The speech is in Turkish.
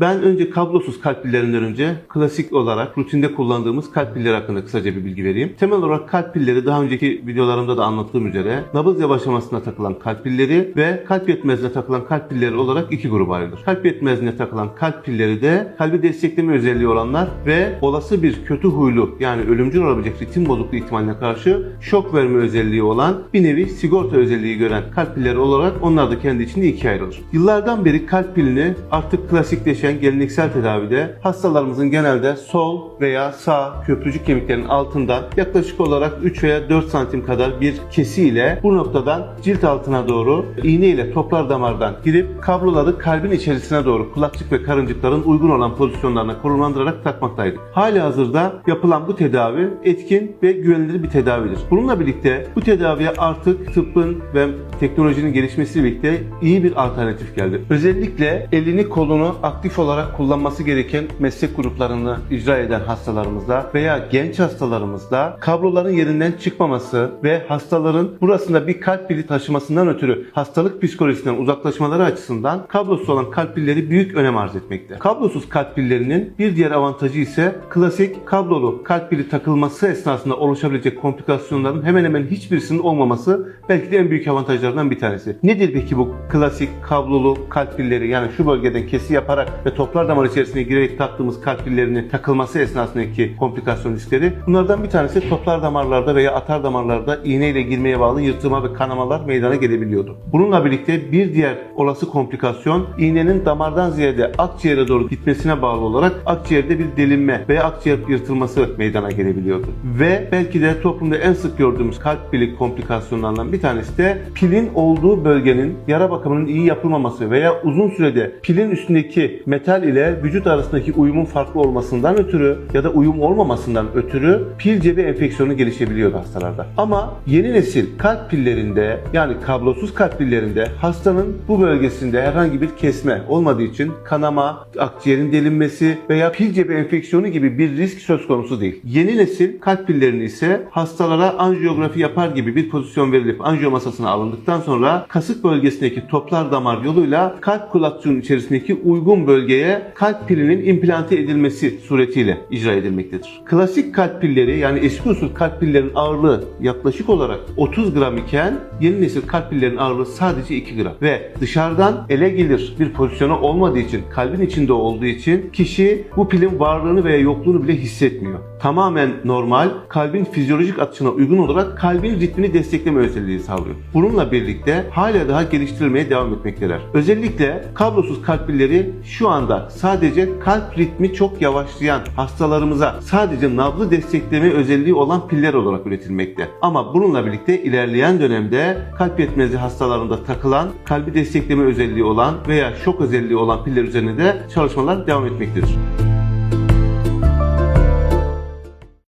Ben önce kablosuz kalp pillerinden önce klasik olarak rutinde kullandığımız kalp pilleri hakkında kısaca bir bilgi vereyim. Temel olarak kalp pilleri daha önceki videolarımda da anlattığım üzere nabız yavaşlamasına takılan kalp pilleri ve kalp yetmezliğine takılan kalp pilleri olarak iki gruba ayrılır. Kalp yetmezliğine takılan kalp pilleri de kalbi destekleme özelliği olanlar ve olası bir kötü huylu yani ölümcül olabilecek ritim bozukluğu ihtimaline karşı şok verme özelliği olan bir nevi sigorta özelliği gören kalp pilleri olarak onlar da kendi içinde ikiye ayrılır. Yıllardan beri kalp pilini artık klasikleşen geleneksel tedavide hastalarımızın genelde sol veya sağ köprücük kemiklerinin altından yaklaşık olarak 3 veya 4 santim kadar bir kesiyle bu noktadan cilt altına doğru iğne ile toplar damardan girip kabloları kalbin içerisine doğru kulakçık ve karıncıkların uygun olan pozisyonlarına konumlandırarak takmaktaydık. Hali hazırda yapılan bu tedavi etkin ve güvenilir bir tedavidir. Bununla birlikte bu tedaviye artık tıbbın ve teknolojinin gelişmesiyle birlikte iyi bir alternatif geldi. Özellikle elini kolunu aktif olarak kullanması gereken meslek gruplarını icra eden hastalarımızda veya genç hastalarımızda kabloların yerinden çıkmaması ve hastaların burasında bir kalp pili taşımasından ötürü hastalık psikolojisinden uzaklaşmaları açısından kablosuz olan kalp pilleri büyük önem arz etmekte. Kablosuz kalp pillerinin bir diğer avantajı ise klasik kablolu kalp pili takılması esnasında oluşabilecek komplikasyonların hemen hemen hiçbirisinin olmaması belki de en büyük avantajlarından bir tanesi. Nedir peki bu klasik kablolu kalp pilleri yani şu bölgeden kesi yaparak ve toplar damar içerisine girerek taktığımız kalp pillerinin takılması esnasındaki komplikasyon riskleri bunlardan bir tanesi toplar damarlarda veya atar damarlarda iğneyle girmeye bağlı yırtılma ve kanamalar meydana gelebiliyordu. Bununla birlikte bir diğer olası komplikasyon iğnenin damardan ziyade akciğere doğru gitmesine bağlı olarak akciğerde bir delinme veya akciğer yırtılması meydana gelebiliyordu. Ve belki de toplumda en sık gördüğümüz kalp pili komplikasyonlarından bir tanesi de pilin olduğu bölgenin yara bakımının iyi yapılmaması veya uzun sürede pilin üstündeki metal ile vücut arasındaki uyumun farklı olmasından ötürü ya da uyum olmamasından ötürü pil cebi enfeksiyonu gelişebiliyordu hastalarda. Ama yeni nesil kalp pillerinde yani kablosuz kalp pillerinde hastanın bu bölgesinde herhangi bir kesme olmadığı için kanama, akciğerin delinmesi veya pil cebi enfeksiyonu gibi bir risk söz konusu değil. Yeni nesil kalp pillerini ise hastalara anjiyografi yapar gibi bir pozisyon verilip anjiyo masasına alındıktan sonra kasık bölgesindeki toplar damar yoluyla kalp kulakçığının içerisindeki uygun bölgeye kalp pilinin implante edilmesi suretiyle icra edilmektedir. Klasik kalp pilleri yani eski usul kalp pillerin ağırlığı yaklaşık olarak 30 gram iken yeni nesil kalp pillerin ağırlığı sadece 2 gram ve dışarıdan ele gelir bir pozisyonu olmadığı için kalbin içinde olduğu için kişi bu pilin varlığını veya yokluğunu bile hissetmiyor. Tamamen normal kalbin fizyolojik atışına uygun olarak kalbin ritmini destekleme özelliği sağlıyor. Bununla birlikte hala daha geliştirilmeye devam etmekteler. Özellikle kablosuz kalp pilleri şu anda sadece kalp ritmi çok yavaşlayan hastalarımıza sadece nabzı destekleme özelliği olan piller olarak üretilmekte. Ama bununla birlikte ilerleyen dönemde kalp yetmezliği hastalarında takılan kalbi destekleme özelliği olan veya şok özelliği olan piller üzerine de çalışmalar devam etmektedir.